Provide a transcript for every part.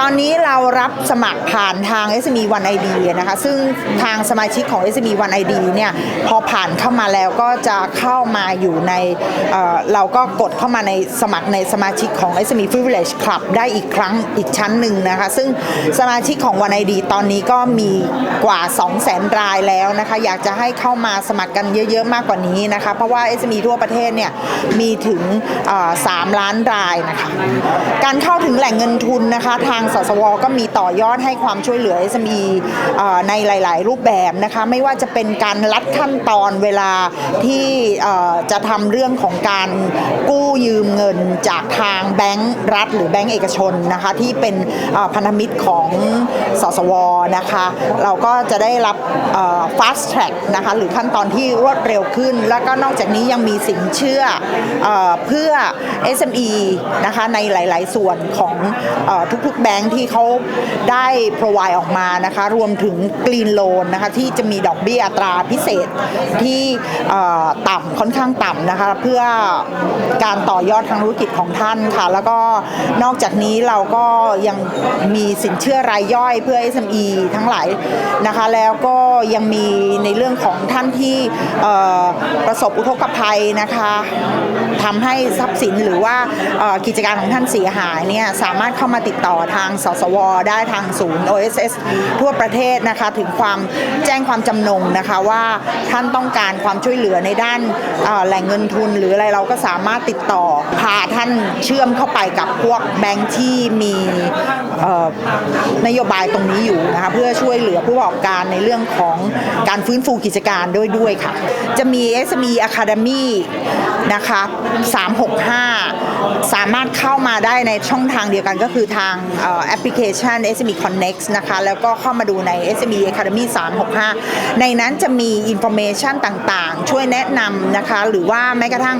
ตอนนี้เรารับสมัครผ่านทาง SME One ID นะคะ ซึ่งทางสมาชิกของ SME One ID เนี่ยพอผ่านเข้ามาแล้วก็จะเข้ามาอยู่ในเอ่อเราก็กดเข้ามาในสมัครในสมาชิกของ SME Privilege Club ได้อีกครั้งอีกชั้นหนึ่งนะคะ ซึ่งสมาชิกของ One ID ตอนนี้ก็มีกว่า 200,000 รายแล้วนะคะ อยากจะให้เข้ามาสมัครกันเยอะ ๆ มากกว่านี้นะคะ เพราะว่า SME ทั่วประเทศเนี่ยมีถึงเอ่อ3ล้านรายนะคะ การเข้าถึงแหล่งเงินทุนนะคะทางสสวก็มีต่อยอดให้ความช่วยเหลือ SME เอ่อในหลาย ๆ รูปแบบนะคะไม่ว่าจะเป็นการลัดขั้นตอนเวลาที่จะทำเรื่องของการกู้ยืมเงินจากทางแบงก์รัฐ หรือแบงก์เอกชนนะคะที่เป็นพันธมิตรของสสวนะคะเราก็จะได้รับ fast track นะคะหรือขั้นตอนที่รวดเร็วขึ้น แล้วก็นอกจากนี้ยังมีสินเชื่อเอ่อเพื่อ SME นะคะในหลาย ๆ ส่วนของอทุก ๆ แบงค์ที่เขาได้ provide ออกมานะคะ รวมถึง Green Loan นะคะ ที่จะมีดอกเบี้ยอัตราพิเศษที่ต่ำค่อนข้างต่ำนะคะ เพื่อการต่อยอดทางธุรกิจของท่านค่ะ แล้วก็นอกจากนี้เราก็ยังมีสินเชื่อรายย่อยเพื่อ SME ทั้งหลายนะคะ แล้วก็ยังมีในเรื่องของท่านที่ประสบอุทกภัยนะคะทำให้ทรัพย์สินหรือว่ากิจการของท่านเสียหายเนี่ยสามารถเข้ามาติดต่อทางสสว ได้ทางศูนย์ OSS ทั่วประเทศนะคะถึงความแจ้งความจำนงนะคะว่าท่านต้องการความช่วยเหลือในด้านแหล่งเงินทุน หรืออะไรเราก็สามารถติดต่อ พาท่านเชื่อมเข้าไปกับพวกแบงค์ที่มีนโยบายตรงนี้อยู่นะคะเพื่อช่วยเหลือผู้ประกอบการในเรื่องของการฟื้นฟูกิจการด้วยด้วยค่ะ จะมี SME Academy นะคะ365 สามารถเข้ามาได้ในช่องทางเดียวกันก็คือทางเแอปพลิเคชัน SME Connect นะคะ แล้วก็เข้ามาดูใน SME Academy 365 ในนั้นจะมี information ต่างๆ ช่วยแนะนำนะคะ หรือว่าแม้กระทั่ง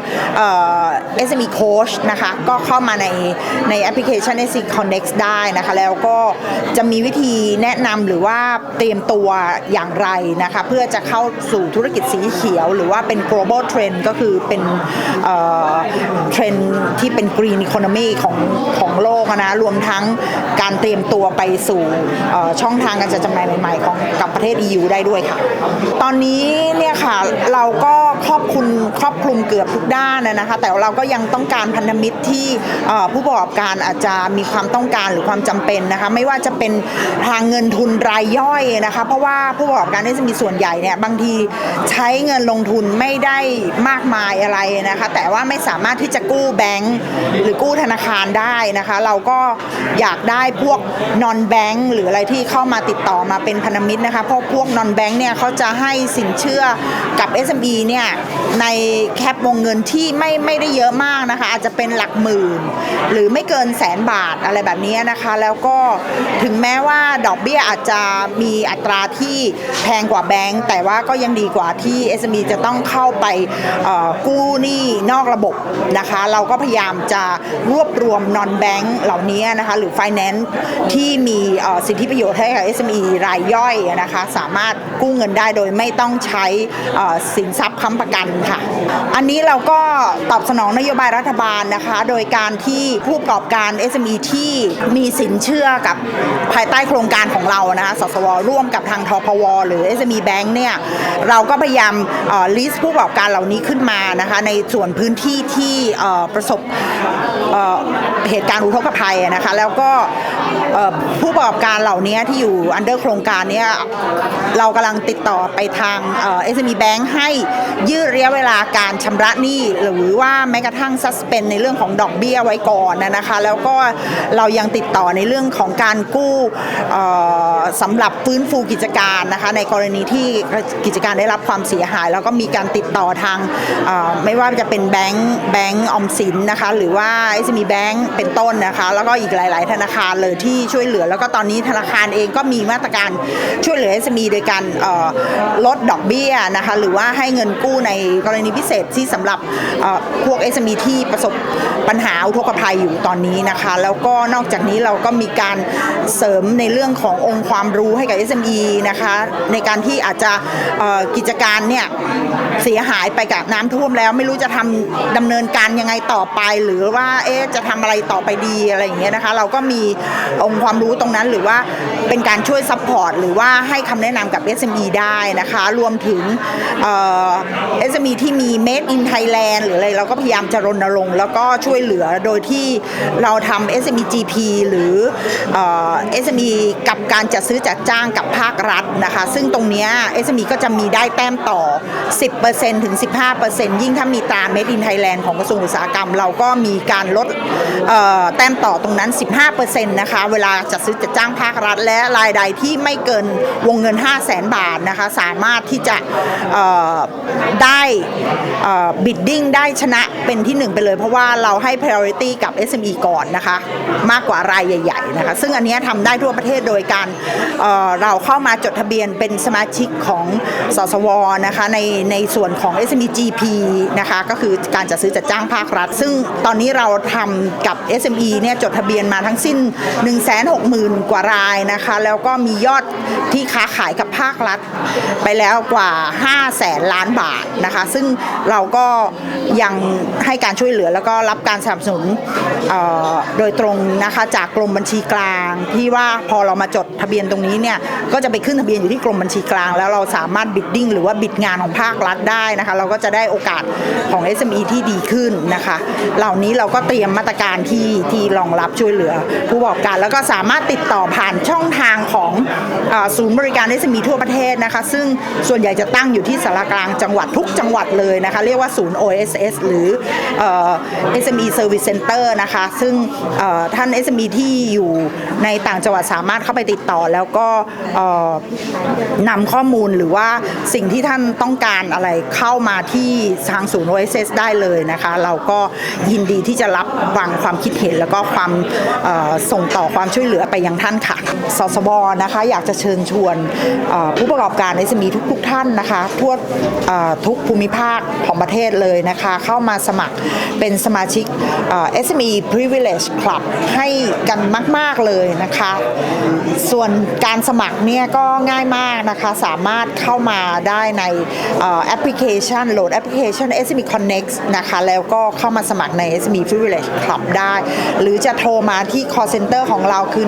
SME Coach นะคะ ก็เข้ามาในในแอปพลิเคชัน SME Connect ได้นะคะ แล้วก็จะมีวิธีแนะนำหรือว่าเตรียมตัวอย่างไรนะคะ เพื่อจะเข้าสู่ธุรกิจสีเขียว หรือว่าเป็น global trend ก็คือเป็นเทรนที่เป็น green economy ของของโลกนะ รวมทั้งการเตรียมตัวไปสู่ช่องทางการจัดจำหน่ายใหม่ๆของกับประเทศ EU ได้ด้วยค่ะ ตอนนี้เนี่ยค่ะเราก็ ครอบคลุมครอบคลุมเกือบทุกด้านนะนะคะ แต่เราก็ยังต้องการพันธมิตรที่ผู้ประกอบการอาจจะมีความต้องการหรือความจำเป็นนะคะไม่ว่าจะเป็นทางเงินทุนรายย่อยนะคะเพราะว่าผู้ประกอบการที่จะมีส่วนใหญ่เนี่ยบางทีใช้เงินลงทุนไม่ได้มากมายอะไรนะคะแต่ว่าไม่สามารถที่จะกู้แบงก์หรือกู้ธนาคารได้นะคะ เราก็อยากได้พวกนอนแบงก์หรืออะไรที่เข้ามาติดต่อมาเป็นพันธมิตรนะคะเพราะพวกนอนแบงก์เนี่ยเขาจะให้สินเชื่อกับ SME เนี่ยในแคปวงเงินที่ไม่ไม่ได้เยอะมากนะคะ อาจจะเป็นหลักหมื่น หรือไม่เกินแสนบาทอะไรแบบนี้นะคะ แล้วก็ถึงแม้ว่าดอกเบี้ยอาจจะมีอัตราที่แพงกว่าแบงก์แต่ว่าก็ยังดีกว่าที่ SME จะต้องเข้าไปกู้หนี้นอกระบบนะคะ เราก็พยายามจะรวบรวมนอนแบงก์เหล่านี้นะคะ หรือ Finance ที่มีสิทธิประโยชน์ให้กับ SME รายย่อยนะคะ สามารถกู้เงินได้โดยไม่ต้องใช้สินทรัพย์ค้ำประกันค่ะ อันนี้เราก็ตอบสนองนโยบายรัฐบาลนะคะ โดยการที่ผู้ประกอบการ SME ที่มีสินเชื่อกับภายใต้โครงการของเรานะคะ สสวร่วมกับทางทพว หรือ SME Bank เนี่ยเราก็พยายามลิสต์ผู้ประกอบการเหล่านี้ขึ้นมานะคะในส่วนพื้นที่ที่ประสบเหตุการณ์อุทกภัยนะคะแล้วก็ผู้ประกอบการเหล่านี้ที่อยู่อันเดอร์โครงการเนี้เรากำลังติดต่อไปทางเอ่อ SME Bank ให้ยืดระยะเวลาการชำระหนี้หรือว่าแม้กระทั่งซัสเปนในเรื่องของดอกเบี้ยไว้ก่อนนะคะ แล้วก็เรายังติดต่อในเรื่องของการกู้เอ่อสำหรับฟื้นฟูกิจการนะคะในกรณีที่กิจการได้รับความเสียหาย แล้วก็มีการติดต่อทางไม่ว่าจะเป็นแบงก์แบงก์ออมสินนะคะหรือว่า SME Bank เป็นต้นนะคะ แล้วก็อีกหลาย ๆ ธนาคารเลยที่ช่วยเหลือ แล้วก็ตอนนี้ธนาคารเองก็มีมาตรการช่วยเหลือ SME โดยการลดดอกเบี้ยนะคะหรือว่าให้เงินกู้ในกรณีพิเศษที่สำหรับเอ่อพวก SME ที่ประสบปัญหาอุทกภัยอยู่ตอนนี้นะคะ แล้วก็นอกจากนี้เราก็มีการเสริมในเรื่องขององค์ความรู้ให้กับ SME นะคะในการที่อาจจะกิจการเนี่ยเสียหายไปกับน้ำท่วมแล้วไม่รู้จะทำดำเนินการยังไงต่อไป หรือว่าเอ๊ะจะทำอะไรต่อไปดีอะไรอย่างเงี้ยนะคะ เราก็มีองค์ความรู้ตรงนั้นหรือว่าเป็นการช่วยซัพพอร์ตหรือว่าให้คำแนะนำกับ SME ได้นะคะ รวมถึง SME ที่มี Made in Thailand หรืออะไรเราก็พยายามจะรณรงค์แล้วก็ช่วยเหลือโดยที่เราทำ SME GP หรือเอ่อ SME กับการจัดซื้อจัดจ้างกับภาครัฐนะคะ ซึ่งตรงเนี้ย SME ก็จะมีได้แต้มต่อ 10%ถึง 15%ยิ่งถ้ามีตรา Made in Thailand ของกระทรวงอุตสาหกรรม เราก็มีการลด แต้มต่อตรงนั้น 15%นะคะเวลาจัดซื้อจัดจ้างภาครัฐ และรายใดที่ไม่เกินวงเงิน 5 0 0แสนบาทนะคะสามารถที่จะได้บิดดิ้งได้ชนะเป็นที่หนึ่งไปเลย เพราะว่าเราให้ priority กับ SME ก่อนนะคะมากกว่ารายใหญ่ๆนะคะซึ่งอันนี้ทำได้ทั่วประเทศโดยการเเราเข้ามาจดทะเบียนเป็นสมาชิกของสสวนะคะในในส่วนของ SME GP นะคะก็คือการจัดซื้อจัดจ้างภาครัฐ ซึ่งตอนนี้เราทำกับ SME เนี่ยจดทะเบียนมาทั้งสิ้น 160,000 กว่ารายนะคะ แล้วก็มียอดที่ค้าขายกับภาครัฐ ไปแล้วกว่า 5 แสนล้านบาทนะคะ ซึ่งเราก็ยังให้การช่วยเหลือแล้วก็รับการสนับสนุนเอ่อโดยตรงนะคะจากกรมบัญชีกลางที่ว่าพอเรามาจดทะเบียนตรงนี้เนี่ยก็จะไปขึ้นทะเบียนอยู่ที่กรมบัญชีกลาง แล้วเราสามารถบิดดิ้งหรือว่าบิดงานของภาครัฐได้นะคะ เราก็จะได้โอกาสของ SME ที่ดีขึ้นนะคะ เหล่านี้เราก็เตรียมมาตรการที่ที่รองรับช่วยเหลือผู้ประกอบการ แล้วก็สามารถติดต่อผ่านช่องทางของอศูนย์บริการ SME ทั่วประเทศนะคะ ซึ่งส่วนใหญ่จะตั้งอยู่ที่สารกลางจังหวัดทุกจังหวัดเลยนะคะ เรียกว่าศูนย์ OSS หรือเอ่อ SME Service Center นะคะ ซึ่งเอ่อท่าน SME ที่อยู่ในต่างจังหวัดสามารถเข้าไปติดต่อแล้วก็นำข้อมูลหรือว่าสิ่งที่ท่านต้องการอะไรเข้ามาที่ทางศูนย์ OSS ได้เลยนะคะ เราก็ยินดีที่จะรับฟังความความคิดเห็นแล้วก็ความส่งต่อความช่วยเหลือไปยังท่านค่ะ สสบนะคะอยากจะเชิญชวนผู้ประกอบการ SME ทุกๆท่านนะคะทั่วทุกภูมิภาคของประเทศเลยนะคะเข้ามาสมัครเป็นสมาชิกเอ่อ SME Privilege Club ให้กันมาก ๆ เลยนะคะ ส่วนการสมัครเนี่ยก็ง่ายมากนะคะสามารถเข้ามาได้ในแอปพลิเคชันโหลดแอปพลิเคชัน SME Connect นะคะแล้วก็เข้ามาสมัครใน SME Privilege Club ได้หรือจะโทรมาที่ call center ของเราคือ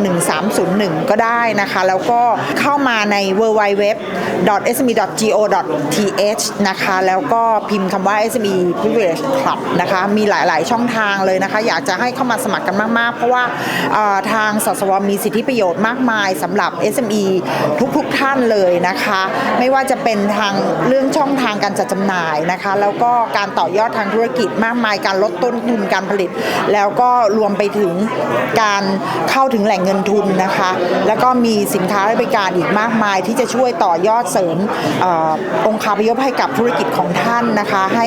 1301 ก็ได้นะคะ แล้วก็เข้ามาใน www.sme.go.th นะคะ แล้วก็พิมพ์คำว่า SME Privilege Club นะคะ มีหลาย ๆ ช่องทางเลยนะคะ อยากจะให้เข้ามาสมัครกันมาก ๆ เพราะว่าทางสสวมีสิทธิประโยชน์มากมายสำหรับ SME ทุก ๆท่านเลยนะคะ ไม่ว่าจะเป็นทางเรื่องช่องทางการจัดจำหน่ายนะคะ แล้วก็การต่อยอดทางธุรกิจมากมายการลดต้นทุนการผลิต แล้วก็รวมไปถึงการเข้าถึงแหล่งเงินทุนนะคะ แล้วก็มีสินค้าและบริการอีกมากมาย ที่จะช่วยต่อยอดเสริมอองค์คาพยพให้กับธุรกิจของท่านนะคะ ให้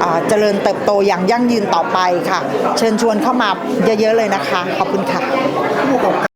เอ่อเจริญเติบโตอย่างยั่งยืนต่อไปค่ะ เชิญชวนเข้ามาเยอะๆเลยนะคะ ขอบคุณค่ะ